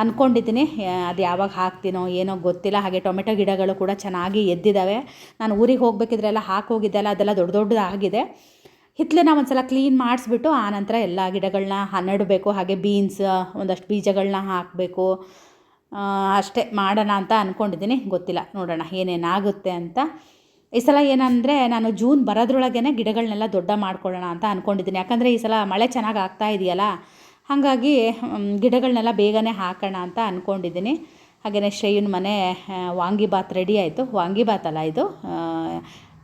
B: ಅಂದ್ಕೊಂಡಿದ್ದೀನಿ ಅದು ಯಾವಾಗ ಹಾಕ್ತೀನೋ ಏನೋ ಗೊತ್ತಿಲ್ಲ. ಹಾಗೆ ಟೊಮೆಟೊ ಗಿಡಗಳು ಕೂಡ ಚೆನ್ನಾಗಿ ಎದ್ದಿದ್ದಾವೆ ನಾನು ಊರಿಗೆ ಹೋಗಬೇಕಿದ್ರೆಲ್ಲ ಹಾಕಿ ಹೋಗಿದ್ದೆಲ್ಲ ಅದೆಲ್ಲ ದೊಡ್ಡ ದೊಡ್ಡದಾಗಿದೆ ಹಿತ್ತಲನ್ನ ಒಂದು ಸಲ ಕ್ಲೀನ್ ಮಾಡಿಸ್ಬಿಟ್ಟು ಆನಂತರ ಎಲ್ಲ ಗಿಡಗಳನ್ನ ನೆಡಬೇಕು. ಹಾಗೆ ಬೀನ್ಸ್ ಒಂದಷ್ಟು ಬೀಜಗಳನ್ನ ಹಾಕಬೇಕು. ಅಷ್ಟೇ ಮಾಡೋಣ ಅಂತ ಅಂದ್ಕೊಂಡಿದ್ದೀನಿ ಗೊತ್ತಿಲ್ಲ. ನೋಡೋಣ ಏನೇನಾಗುತ್ತೆ ಅಂತ. ಈ ಸಲ ಏನಂದರೆ ನಾನು ಜೂನ್ ಬರೋದ್ರೊಳಗೇ ಗಿಡಗಳನ್ನೆಲ್ಲ ದೊಡ್ಡ ಮಾಡ್ಕೊಳ್ಳೋಣ ಅಂತ ಅಂದ್ಕೊಂಡಿದ್ದೀನಿ ಯಾಕಂದರೆ ಈ ಸಲ ಮಳೆ ಚೆನ್ನಾಗಿ ಆಗ್ತಾ ಇದೆಯಲ್ಲ? ಹಾಗಾಗಿ ಗಿಡಗಳನ್ನೆಲ್ಲ ಬೇಗನೆ ಹಾಕೋಣ ಅಂತ ಅಂದ್ಕೊಂಡಿದ್ದೀನಿ ಹಾಗೆಯೇ ಶ್ರೇಯನ್ ಮನೆ ವಾಂಗಿಬಾತ್ ರೆಡಿ ಆಯಿತು. ವಾಂಗಿಬಾತ್ ಅಲ್ಲ ಇದು.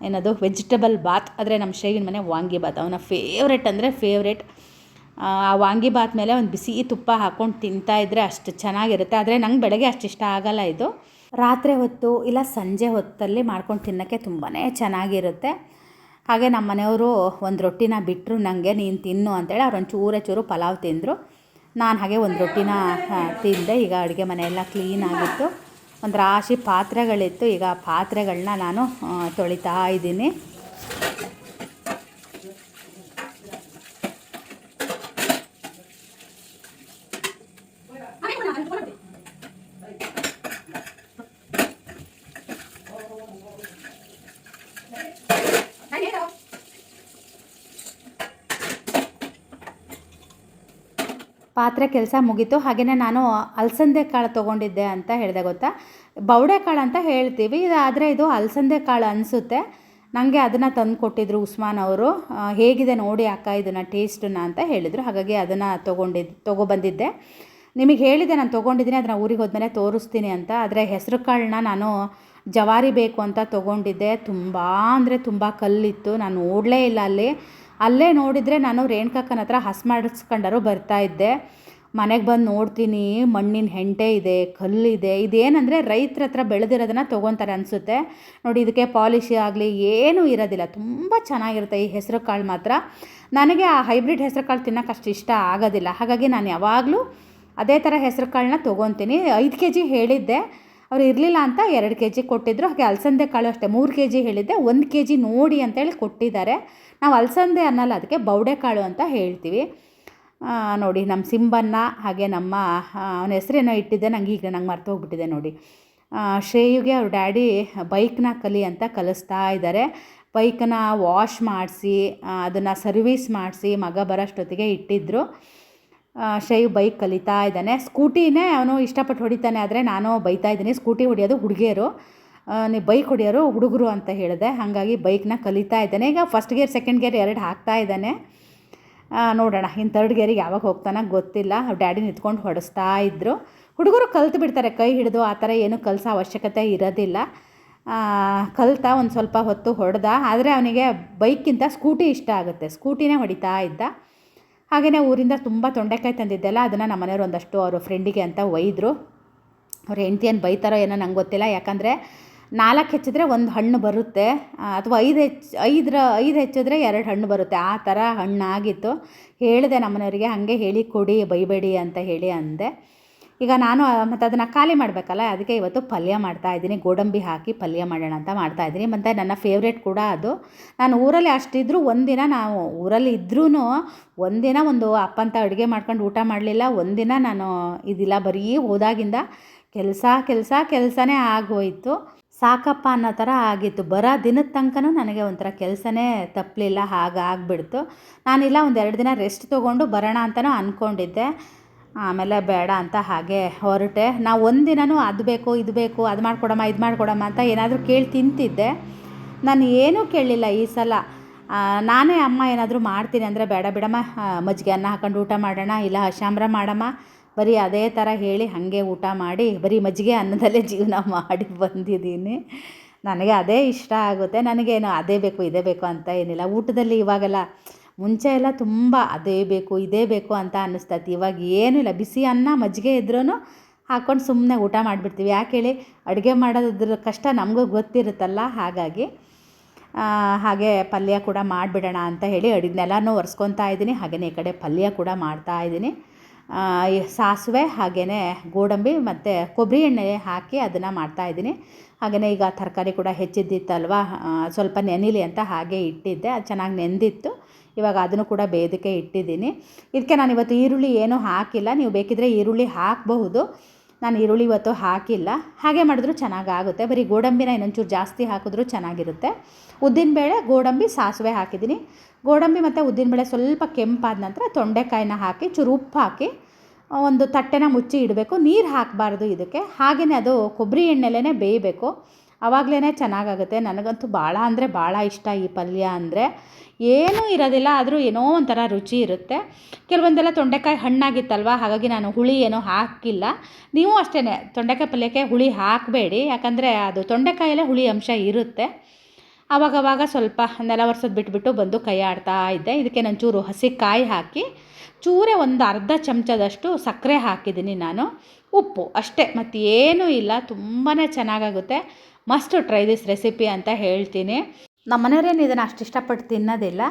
B: ಏನದು ವೆಜಿಟಬಲ್ ಬಾತ್ ಆದರೆ ನಮ್ಮ ಶೇಗಿನ ಮನೆ ವಾಂಗಿ ಬಾತ್ ಅವನ ಫೇವ್ರೆಟ್ ಅಂದರೆ ಫೇವ್ರೆಟ್ ಆ ವಾಂಗಿ ಬಾತ್ ಮೇಲೆ ಒಂದು ಬಿಸಿ ತುಪ್ಪ ಹಾಕ್ಕೊಂಡು ತಿಂತಾ ಇದ್ದರೆ ಅಷ್ಟು ಚೆನ್ನಾಗಿರುತ್ತೆ. ಆದರೆ ನಂಗೆ ಬೆಳಗ್ಗೆ ಅಷ್ಟು ಇಷ್ಟ ಆಗಲ್ಲ ಇದು. ರಾತ್ರಿ ಹೊತ್ತು ಇಲ್ಲ ಸಂಜೆ ಹೊತ್ತಲ್ಲಿ ಮಾಡ್ಕೊಂಡು ತಿನ್ನೋಕ್ಕೆ ತುಂಬಾ ಚೆನ್ನಾಗಿರುತ್ತೆ. ಹಾಗೆ ನಮ್ಮ ಮನೆಯವರು ಒಂದು ರೊಟ್ಟಿನ ಬಿಟ್ಟರು ನನಗೆ ನೀನು ತಿನ್ನು ಅಂತೇಳಿ ಅವ್ರು ಒಂಚೂರೇ ಚೂರು ಪಲಾವ್ ತಿಂದರು. ನಾನು ಹಾಗೆ ಒಂದು ರೊಟ್ಟಿನ ತಿಂದೆ. ಈಗ ಅಡುಗೆ ಮನೆಯೆಲ್ಲ ಕ್ಲೀನ್ ಆಗಿತ್ತು. ಒಂದು ರಾಶಿ ಪಾತ್ರೆಗಳಿತ್ತು. ಈಗ ಆ ಪಾತ್ರೆಗಳನ್ನ ನಾನು ತೊಳಿತಾ ಇದ್ದೀನಿ. ಪಾತ್ರೆ ಕೆಲಸ ಮುಗೀತು. ಹಾಗೆಯೇ ನಾನು ಅಲಸಂದೆ ಕಾಳು ತೊಗೊಂಡಿದ್ದೆ ಅಂತ ಹೇಳಿದೆ, ಗೊತ್ತಾ? ಬೌಡೆ ಕಾಳು ಅಂತ ಹೇಳ್ತೀವಿ. ಇದು ಆದರೆ ಇದು ಅಲಸಂದೆ ಕಾಳು ಅನಿಸುತ್ತೆ. ನನಗೆ ಅದನ್ನು ತಂದು ಕೊಟ್ಟಿದ್ರು ಉಸ್ಮಾನ್ ಅವರು. ಹೇಗಿದೆ ನೋಡಿ ಅಕ್ಕ ಇದನ್ನು ಟೇಸ್ಟನ್ನು ಅಂತ ಹೇಳಿದರು. ಹಾಗಾಗಿ ಅದನ್ನು ತೊಗೊಂಡಿದ್ದು ತೊಗೊಬಂದಿದ್ದೆ ನಿಮಗೆ ಹೇಳಿದೆ, ನಾನು ತೊಗೊಂಡಿದ್ದೀನಿ ಅದನ್ನು ಊರಿಗೆ ಹೋದ್ಮೇಲೆ ತೋರಿಸ್ತೀನಿ ಅಂತ. ಆದರೆ ಹೆಸರು ಕಾಳನ್ನ ನಾನು ಜವಾರಿ ಬೇಕು ಅಂತ ತೊಗೊಂಡಿದ್ದೆ. ತುಂಬ ಅಂದರೆ ತುಂಬ ಕಲ್ಲಿತ್ತು. ನಾನು ನೋಡಲೇ ಇಲ್ಲ ಅಲ್ಲಿ. ಅಲ್ಲೇ ನೋಡಿದರೆ ನಾನು ರೇಣುಕಕ್ಕನ ಹತ್ರ ಹಸ್ ಮಾಡಿಸ್ಕೊಂಡರು ಬರ್ತಾ ಇದ್ದೆ. ಮನೆಗೆ ಬಂದು ನೋಡ್ತೀನಿ, ಮಣ್ಣಿನ ಹೆಂಟೆ ಇದೆ ಕಲ್ಲಿದೆ ಇದೇನಂದರೆ ರೈತರ ಹತ್ರ ಬೆಳೆದಿರೋದನ್ನ ತೊಗೊತಾರೆ ಅನಿಸುತ್ತೆ. ನೋಡಿ, ಇದಕ್ಕೆ ಪಾಲಿಶ್ ಆಗಲಿ, ಏನೂ ಇರೋದಿಲ್ಲ. ತುಂಬ ಚೆನ್ನಾಗಿರುತ್ತೆ ಈ ಹೆಸರು ಕಾಳು ಮಾತ್ರ. ನನಗೆ ಆ ಹೈಬ್ರಿಡ್ ಹೆಸರು ಕಾಳು ತಿನ್ನೋಕೆ ಅಷ್ಟು ಇಷ್ಟ ಆಗೋದಿಲ್ಲ. ಹಾಗಾಗಿ ನಾನು ಯಾವಾಗಲೂ ಅದೇ ಥರ ಹೆಸರು ಕಾಳನ್ನ ತೊಗೊತೀನಿ. ಐದು ಕೆ ಜಿ ಹೇಳಿದ್ದೆ. ಅವ್ರು ಇರಲಿಲ್ಲ ಅಂತ ಎರಡು ಕೆ ಜಿ ಕೊಟ್ಟಿದ್ದರು ಹಾಗೆ ಅಲಸಂದೆ ಕಾಳು ಅಷ್ಟೇ, ಮೂರು ಕೆ ಜಿ ಹೇಳಿದ್ದೆ. ಒಂದು ಕೆ ಜಿ ನೋಡಿ ಅಂತೇಳಿ ಕೊಟ್ಟಿದ್ದಾರೆ. ನಾವು ಅಲಸಂದೆ ಅನ್ನಲ್ಲ, ಅದಕ್ಕೆ ಬೌಡೆ ಕಾಳು ಅಂತ ಹೇಳ್ತೀವಿ. ನೋಡಿ, ನಮ್ಮ ಸಿಂಬನ್ನ ಹಾಗೆ ನಮ್ಮ ಅವನ ಹೆಸರೇನೋ ಇಟ್ಟಿದ್ದೆ, ನಂಗೆ ಈಗ ನಂಗೆ ಮರ್ತು ಹೋಗ್ಬಿಟ್ಟಿದೆ ನೋಡಿ. ಶ್ರೇಯುಗೆ ಅವ್ರ ಡ್ಯಾಡಿ ಬೈಕ್ನ ಕಲಿ ಅಂತ ಕಲಿಸ್ತಾ ಇದ್ದಾರೆ. ಬೈಕನ್ನ ವಾಶ್ ಮಾಡಿಸಿ ಅದನ್ನು ಸರ್ವೀಸ್ ಮಾಡಿಸಿ ಮಗ ಬರೋಷ್ಟೊತ್ತಿಗೆ ಇಟ್ಟಿದ್ದರು ಶ್ರೇಯು ಬೈಕ್ ಕಲಿತಾ ಇದ್ದಾನೆ. ಸ್ಕೂಟಿನೇ ಅವನು ಇಷ್ಟಪಟ್ಟು ಹೊಡಿತಾನೆ, ಆದರೆ ನಾನು ಬೈತಾ ಇದ್ದೀನಿ. ಸ್ಕೂಟಿ ಹೊಡಿಯೋದು ಹುಡುಗಿಯರು ನೀವು ಬೈಕ್ ಹೊಡಿಯೋರು ಹುಡುಗರು ಅಂತ ಹೇಳಿದೆ. ಹಾಗಾಗಿ ಬೈಕ್ನ ಕಲಿತಾ ಇದ್ದಾನೆ. ಈಗ ಫಸ್ಟ್ ಗೇರ್ ಸೆಕೆಂಡ್ ಗೇರ್ ಎರಡು ಹಾಕ್ತಾ ಇದ್ದಾನೆ. ನೋಡೋಣ ಇನ್ನು ತರ್ಡ್ ಗೇರಿಗೆ ಯಾವಾಗ ಹೋಗ್ತಾನೆ ಗೊತ್ತಿಲ್ಲ. ಡ್ಯಾಡಿ ನಿಂತ್ಕೊಂಡು ಹೊಡೆಸ್ತಾ ಇದ್ದರು ಹುಡುಗರು ಕಲ್ತು ಬಿಡ್ತಾರೆ, ಕೈ ಹಿಡಿದು ಆ ಥರ ಏನೂ ಕಲಿಸೋ ಅವಶ್ಯಕತೆ ಇರೋದಿಲ್ಲ. ಕಲ್ತ ಒಂದು ಸ್ವಲ್ಪ ಹೊತ್ತು ಹೊಡೆದ, ಆದರೆ ಅವನಿಗೆ ಬೈಕ್ಗಿಂತ ಸ್ಕೂಟಿ ಇಷ್ಟ ಆಗುತ್ತೆ. ಸ್ಕೂಟಿನೇ ಹೊಡಿತಾ ಇದ್ದ. ಹಾಗೆಯೇ ಊರಿಂದ ತುಂಬ ತೊಂಡೆಕಾಯಿ ತಂದಿದ್ದೆಲ್ಲ ಅದನ್ನು ನಮ್ಮ ಒಂದಷ್ಟು ಅವರು ಫ್ರೆಂಡಿಗೆ ಅಂತ ಒಯ್ದರು. ಅವ್ರ ಏನು ಬೈತಾರೋ ಏನೋ ನಂಗೆ ಗೊತ್ತಿಲ್ಲ, ಯಾಕಂದರೆ ನಾಲ್ಕು ಹೆಚ್ಚಿದ್ರೆ ಒಂದು ಹಣ್ಣು ಬರುತ್ತೆ ಅಥವಾ ಐದು ಹೆಚ್ಚು ಐದರ, ಐದು ಹೆಚ್ಚಿದ್ರೆ ಎರಡು ಹಣ್ಣು ಬರುತ್ತೆ, ಆ ಥರ ಹಣ್ಣಾಗಿತ್ತು. ಹೇಳಿದೆ ನಮ್ಮನೆಯವರಿಗೆ, ಹಾಗೆ ಹೇಳಿ ಕೊಡಿ, ಬೈಬೇಡಿ ಅಂತ ಹೇಳಿ ಅಂದೆ. ಈಗ ನಾನು ಮತ್ತು ಅದನ್ನು ಖಾಲಿ ಮಾಡಬೇಕಲ್ಲ, ಅದಕ್ಕೆ ಇವತ್ತು ಪಲ್ಯ ಮಾಡ್ತಾ ಇದ್ದೀನಿ. ಗೋಡಂಬಿ ಹಾಕಿ ಪಲ್ಯ ಮಾಡೋಣ ಅಂತ ಮಾಡ್ತಾ ಇದ್ದೀನಿ. ಮತ್ತು ನನ್ನ ಫೇವ್ರೇಟ್ ಕೂಡ ಅದು. ನಾನು ಊರಲ್ಲಿ ಅಷ್ಟಿದ್ರೂ ಒಂದಿನ ನಾವು ಊರಲ್ಲಿ ಇದ್ರೂ ಒಂದಿನ ಒಂದು ಅಪ್ಪಂತ ಅಡುಗೆ ಮಾಡ್ಕೊಂಡು ಊಟ ಮಾಡಲಿಲ್ಲ. ಒಂದಿನ ನಾನು ಇದಿಲ್ಲ. ಬರೀ ಹೋದಾಗಿಂದ ಕೆಲಸ ಕೆಲಸ, ಕೆಲಸನೇ ಆಗೋಯಿತು. ಸಾಕಪ್ಪ ಅನ್ನೋ ಥರ ಆಗಿತ್ತು. ಬರೋ ದಿನದ ತನಕನೂ ನನಗೆ ಒಂಥರ ಕೆಲಸನೇ ತಪ್ಪಲಿಲ್ಲ. ಹಾಗೆ ಆಗಿಬಿಡ್ತು ನಾನಿಲ್ಲ ಒಂದು ಎರಡು ದಿನ ರೆಸ್ಟ್ ತೊಗೊಂಡು ಬರೋಣ ಅಂತಲೂ ಅಂದ್ಕೊಂಡಿದ್ದೆ ಆಮೇಲೆ ಬೇಡ ಅಂತ ಹಾಗೆ ಹೊರಟೆ. ನಾವು ಒಂದಿನೂ ಅದು ಬೇಕು, ಇದು ಬೇಕು, ಅದು ಮಾಡಿಕೊಡಮ್ಮ, ಇದು ಮಾಡಿಕೊಡಮ್ಮ ಅಂತ ಏನಾದರೂ ಕೇಳಿ ತಿಂತಿದ್ದೆ. ನಾನು ಏನೂ ಕೇಳಲಿಲ್ಲ ಈ ಸಲ. ನಾನೇ ಅಮ್ಮ ಏನಾದರೂ ಮಾಡ್ತೀನಿ ಅಂದರೆ ಬೇಡ, ಬಿಡಮ್ಮ ಮಜ್ಜಿಗೆ ಅನ್ನ ಹಾಕೊಂಡು ಊಟ ಮಾಡೋಣ, ಇಲ್ಲ ಹಶಾಂಬ್ರ ಮಾಡಮ್ಮ. ಬರೀ ಅದೇ ಥರ ಹೇಳಿ ಹಾಗೆ ಊಟ ಮಾಡಿ, ಬರೀ ಮಜ್ಜಿಗೆ ಅನ್ನದಲ್ಲೇ ಜೀವನ ಮಾಡಿ ಬಂದಿದ್ದೀನಿ. ನನಗೆ ಅದೇ ಇಷ್ಟ ಆಗುತ್ತೆ. ನನಗೇನು ಅದೇ ಬೇಕು, ಇದೇ ಬೇಕು ಅಂತ ಏನಿಲ್ಲ. ಊಟದಲ್ಲಿ ಇವಾಗೆಲ್ಲ ಮುಂಚೆ ಎಲ್ಲ ತುಂಬ ಅದೇ ಬೇಕು, ಇದೇ ಬೇಕು ಅಂತ ಅನ್ನಿಸ್ತೈತಿ. ಇವಾಗ ಏನೂ ಇಲ್ಲ, ಬಿಸಿ ಅನ್ನ ಮಜ್ಜಿಗೆ ಇದ್ರೂ ಹಾಕ್ಕೊಂಡು ಸುಮ್ಮನೆ ಊಟ ಮಾಡಿಬಿಡ್ತೀವಿ. ಯಾಕೆ ಹೇಳಿ, ಅಡುಗೆ ಮಾಡೋದ್ರ ಕಷ್ಟ ನಮಗೂ ಗೊತ್ತಿರುತ್ತಲ್ಲ, ಹಾಗಾಗಿ ಹಾಗೆ ಪಲ್ಯ ಕೂಡ ಮಾಡಿಬಿಡೋಣ ಅಂತ ಹೇಳಿ ಅಡಿಗೆನೆಲ್ಲನೂ ಒರೆಸ್ಕೊತಾ ಇದ್ದೀನಿ. ಹಾಗೆಯೇ ಈ ಕಡೆ ಪಲ್ಯ ಕೂಡ ಮಾಡ್ತಾ ಇದ್ದೀನಿ. ಸಾಸಿವೆ ಹಾಗೆಯೇ ಗೋಡಂಬಿ ಮತ್ತು ಕೊಬ್ಬರಿ ಎಣ್ಣೆ ಹಾಕಿ ಅದನ್ನು ಮಾಡ್ತಾಯಿದ್ದೀನಿ ಹಾಗೆಯೇ ಈಗ ತರಕಾರಿ ಕೂಡ ಹೆಚ್ಚಿದ್ದಿತ್ತಲ್ವ? ಸ್ವಲ್ಪ ನೆನಿಲಿ ಅಂತ ಹಾಗೆ ಇಟ್ಟಿದ್ದೆ. ಅದು ಚೆನ್ನಾಗಿ ನೆಂದಿತ್ತು. ಇವಾಗ ಅದನ್ನು ಕೂಡ ಬೇಯೋದಕ್ಕೆ ಇಟ್ಟಿದ್ದೀನಿ. ಇದಕ್ಕೆ ನಾನು ಇವತ್ತು ಈರುಳ್ಳಿ ಏನೂ ಹಾಕಿಲ್ಲ. ನೀವು ಬೇಕಿದ್ರೆ ಈರುಳ್ಳಿ ಹಾಕಬಹುದು. ನಾನು ಈರುಳ್ಳಿ ಇವತ್ತು ಹಾಕಿಲ್ಲ. ಹಾಗೆ ಮಾಡಿದ್ರೂ ಚೆನ್ನಾಗಾಗುತ್ತೆ. ಬರೀ ಗೋಡಂಬಿನ ಇನ್ನೊಂಚೂರು ಜಾಸ್ತಿ ಹಾಕಿದ್ರೂ ಚೆನ್ನಾಗಿರುತ್ತೆ. ಉದ್ದಿನಬೇಳೆ ಗೋಡಂಬಿ, ಸಾಸಿವೆ ಹಾಕಿದ್ದೀನಿ. ಗೋಡಂಬಿ ಮತ್ತು ಉದ್ದಿನಬೇಳೆ ಸ್ವಲ್ಪ ಕೆಂಪಾದ ನಂತರ ತೊಂಡೆಕಾಯಿನ ಹಾಕಿ, ಚೂರು ಉಪ್ಪು ಹಾಕಿ ಒಂದು ತಟ್ಟೆನ ಮುಚ್ಚಿ ಇಡಬೇಕು. ನೀರು ಹಾಕಬಾರ್ದು ಇದಕ್ಕೆ. ಹಾಗೆಯೇ ಅದು ಕೊಬ್ಬರಿ ಎಣ್ಣೆಲೇ ಬೇಯಬೇಕು. ಆವಾಗಲೇ ಚೆನ್ನಾಗಾಗುತ್ತೆ. ನನಗಂತೂ ಭಾಳ ಅಂದರೆ ಭಾಳ ಇಷ್ಟ ಈ ಪಲ್ಯ ಅಂದರೆ. ಏನೂ ಇರೋದಿಲ್ಲ, ಆದರೂ ಏನೋ ಒಂಥರ ರುಚಿ ಇರುತ್ತೆ. ಕೆಲವೊಂದೆಲ್ಲ ತೊಂಡೆಕಾಯಿ ಹಣ್ಣಾಗಿತ್ತಲ್ವ? ಹಾಗಾಗಿ ನಾನು ಹುಳಿ ಏನೂ ಹಾಕಿಲ್ಲ. ನೀವು ಅಷ್ಟೇ ತೊಂಡೆಕಾಯಿ ಪಲ್ಯಕ್ಕೆ ಹುಳಿ ಹಾಕಬೇಡಿ. ಯಾಕಂದರೆ ಅದು ತೊಂಡೆಕಾಯಲ್ಲೇ ಹುಳಿ ಅಂಶ ಇರುತ್ತೆ. ಆವಾಗವಾಗ ಸ್ವಲ್ಪ ನೆಲ ಒರೆಸೋದು ಬಿಟ್ಬಿಟ್ಟು ಬಂದು ಕೈ ಆಡ್ತಾ ಇದ್ದೆ. ಇದಕ್ಕೆ ನಾನು ಚೂರು ಹಸಿ ಕಾಯಿ ಹಾಕಿ, ಚೂರೇ ಒಂದು ಅರ್ಧ ಚಮಚದಷ್ಟು ಸಕ್ಕರೆ ಹಾಕಿದ್ದೀನಿ ನಾನು. ಉಪ್ಪು ಅಷ್ಟೇ ಮತ್ತು ಏನೂ ಇಲ್ಲ. ತುಂಬಾ ಚೆನ್ನಾಗಾಗುತ್ತೆ. ಮಸ್ಟ್ ಟ್ರೈ ದಿಸ್ ರೆಸಿಪಿ ಅಂತ ಹೇಳ್ತೀನಿ. ನಮ್ಮ ಮನೆಯವ್ರೇನು ಇದನ್ನು ಅಷ್ಟು ಇಷ್ಟಪಟ್ಟು ತಿನ್ನೋದಿಲ್ಲ,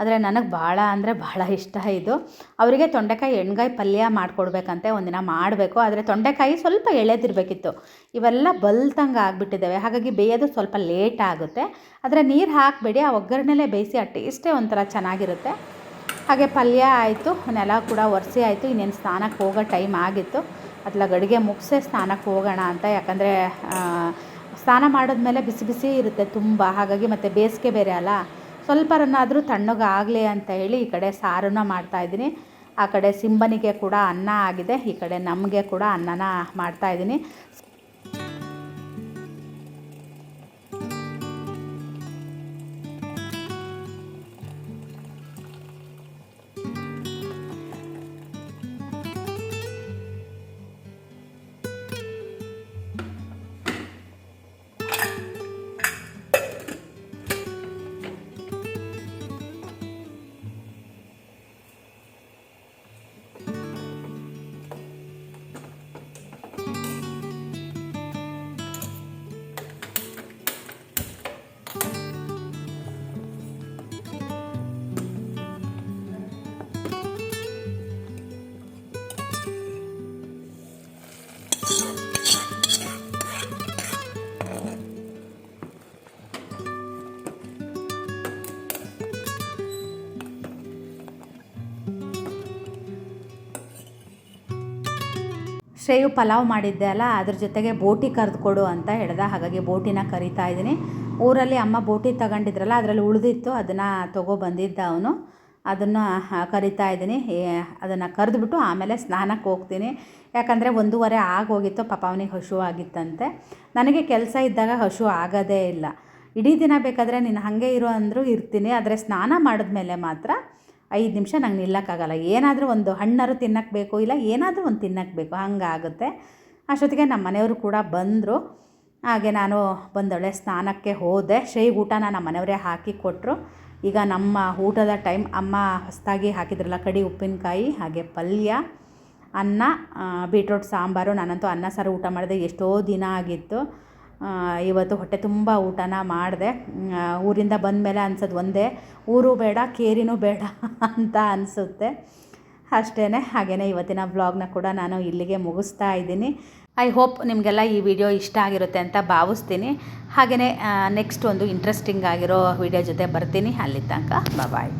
B: ಆದರೆ ನನಗೆ ಭಾಳ ಅಂದರೆ ಭಾಳ ಇಷ್ಟ ಇದು. ಅವರಿಗೆ ತೊಂಡೆಕಾಯಿ ಎಣ್ಗಾಯಿ ಪಲ್ಯ ಮಾಡಿಕೊಡ್ಬೇಕಂತೆ ಒಂದಿನ ಮಾಡಬೇಕು, ಆದರೆ ತೊಂಡೆಕಾಯಿ ಸ್ವಲ್ಪ ಎಳೆದಿರಬೇಕಿತ್ತು. ಇವೆಲ್ಲ ಬಲ್ತಂಗೆ ಆಗಿಬಿಟ್ಟಿದ್ದಾವೆ ಹಾಗಾಗಿ ಬೇಯೋದು ಸ್ವಲ್ಪ ಲೇಟ್ ಆಗುತ್ತೆ. ಆದರೆ ನೀರು ಹಾಕಬೇಡಿ, ಆ ಒಗ್ಗರಣೆಲೇ ಬೇಯಿಸಿ ಆ ಟೇಸ್ಟೇ ಒಂಥರ ಚೆನ್ನಾಗಿರುತ್ತೆ. ಹಾಗೆ ಪಲ್ಯ ಆಯಿತು, ನೆಲ ಕೂಡ ಒರೆಸಿ ಆಯಿತು, ಇನ್ನೇನು ಸ್ನಾನಕ್ಕೆ ಹೋಗೋ ಟೈಮ್ ಆಗಿತ್ತು. ಅದ್ಲಾಗ ಗಡಿಗೆ ಮುಗಿಸೇ ಸ್ನಾನಕ್ಕೆ ಹೋಗೋಣ ಅಂತ, ಯಾಕಂದರೆ ಸ್ನಾನ ಮಾಡಿದ್ಮೇಲೆ ಬಿಸಿ ಬಿಸಿ ಇರುತ್ತೆ ತುಂಬ. ಹಾಗಾಗಿ ಮತ್ತು ಬೇಸಿಗೆ ಬೇರೆ ಅಲ್ಲ. ಸ್ವಲ್ಪರನ್ನಾದರೂ ತಣ್ಣಗಾಗಲಿ ಅಂತ ಹೇಳಿ ಈ ಕಡೆ ಸಾರನ್ನ ಮಾಡ್ತಾಯಿದ್ದೀನಿ ಆ ಕಡೆ ಸಿಂಬನಿಗೆ ಕೂಡ ಅನ್ನ ಆಗಿದೆ. ಈ ಕಡೆ ನಮಗೆ ಕೂಡ ಅನ್ನನ ಮಾಡ್ತಾಯಿದ್ದೀನಿ ಶ್ರೇಯು ಪಲಾವ್ ಮಾಡಿದ್ದೆ ಅಲ್ಲ, ಅದ್ರ ಜೊತೆಗೆ ಬೋಟಿ ಕರೆದು ಕೊಡು ಅಂತ ಹೇಳ್ದ. ಹಾಗಾಗಿ ಬೋಟಿನ ಕರಿತಾ ಇದ್ದೀನಿ. ಊರಲ್ಲಿ ಅಮ್ಮ ಬೋಟಿ ತಗೊಂಡಿದ್ರಲ್ಲ, ಅದರಲ್ಲಿ ಉಳಿದಿತ್ತು, ಅದನ್ನು ತೊಗೊಬಂದಿದ್ದ ಅವನು. ಅದನ್ನು ಕರಿತಾ ಇದ್ದೀನಿ. ಅದನ್ನು ಕರೆದ್ಬಿಟ್ಟು ಆಮೇಲೆ ಸ್ನಾನಕ್ಕೆ ಹೋಗ್ತೀನಿ. ಯಾಕಂದರೆ ಒಂದೂವರೆ ಆಗೋಗಿತ್ತು, ಪಾಪ ಅವನಿಗೆ ಹಶು ಆಗಿತ್ತಂತೆ. ನನಗೆ ಕೆಲಸ ಇದ್ದಾಗ ಹಶು ಆಗೋದೇ ಇಲ್ಲ. ಇಡೀ ದಿನ ಬೇಕಾದರೆ ನೀನು ಹಾಗೆ ಇರೋ ಅಂದರೂ ಇರ್ತೀನಿ, ಆದರೆ ಸ್ನಾನ ಮಾಡಿದ್ಮೇಲೆ ಮಾತ್ರ ಐದು ನಿಮಿಷ ನಂಗೆ ನಿಲ್ಲಕ್ಕಾಗಲ್ಲ. ಏನಾದರೂ ಒಂದು ಹಣ್ಣಾರು ತಿನ್ನಕ್ಕೆ ಬೇಕು ಇಲ್ಲ ಏನಾದರೂ ಒಂದು ತಿನ್ನಕ್ಕೆ ಬೇಕು, ಹಂಗಾಗುತ್ತೆ. ಅಷ್ಟೊತ್ತಿಗೆ ನಮ್ಮ ಮನೆಯವರು ಕೂಡ ಬಂದರು. ಹಾಗೆ ನಾನು ಬಂದೊಳ್ಳೆ ಸ್ನಾನಕ್ಕೆ ಹೋದೆ. ಶೈ ಊಟನ ನಮ್ಮ ಮನೆಯವರೇ ಹಾಕಿ ಕೊಟ್ಟರು ಈಗ ನಮ್ಮ ಊಟದ ಟೈಮ್ ಅಮ್ಮ ಹೊಸದಾಗಿ ಹಾಕಿದ್ರಲ್ಲ, ಕಡಿ ಉಪ್ಪಿನಕಾಯಿ, ಹಾಗೆ ಪಲ್ಯ, ಅನ್ನ ಬೀಟ್ರೋಟ್, ಸಾಂಬಾರು. ನಾನಂತೂ ಅನ್ನ, ಸಾರು, ಊಟ ಮಾಡಿದೆ. ಎಷ್ಟೋ ದಿನ ಆಗಿತ್ತು. ಇವತ್ತು ಹೊಟ್ಟೆ ತುಂಬ ಊಟನ ಮಾಡಿದೆ. ಊರಿಂದ ಬಂದಮೇಲೆ ಅನ್ಸೋದು ಒಂದೇ, ಊರು ಬೇಡ, ಕೇರಿನೂ ಬೇಡ [LAUGHS] ಅಂತ ಅನಿಸುತ್ತೆ. ಅಷ್ಟೇ ಹಾಗೆಯೇ ಇವತ್ತಿನ ವ್ಲಾಗ್ನ ಕೂಡ ನಾನು ಇಲ್ಲಿಗೆ ಮುಗಿಸ್ತಾ ಇದ್ದೀನಿ. ಐ ಹೋಪ್ ನಿಮಗೆಲ್ಲ ಈ ವಿಡಿಯೋ ಇಷ್ಟ ಆಗಿರುತ್ತೆ ಅಂತ ಭಾವಿಸ್ತೀನಿ. ಹಾಗೆಯೇ ನೆಕ್ಸ್ಟ್ ಒಂದು ಇಂಟ್ರೆಸ್ಟಿಂಗ್ ಆಗಿರೋ ವಿಡಿಯೋ ಜೊತೆ ಬರ್ತೀನಿ. ಅಲ್ಲಿ ತನಕ ಬಾಯ್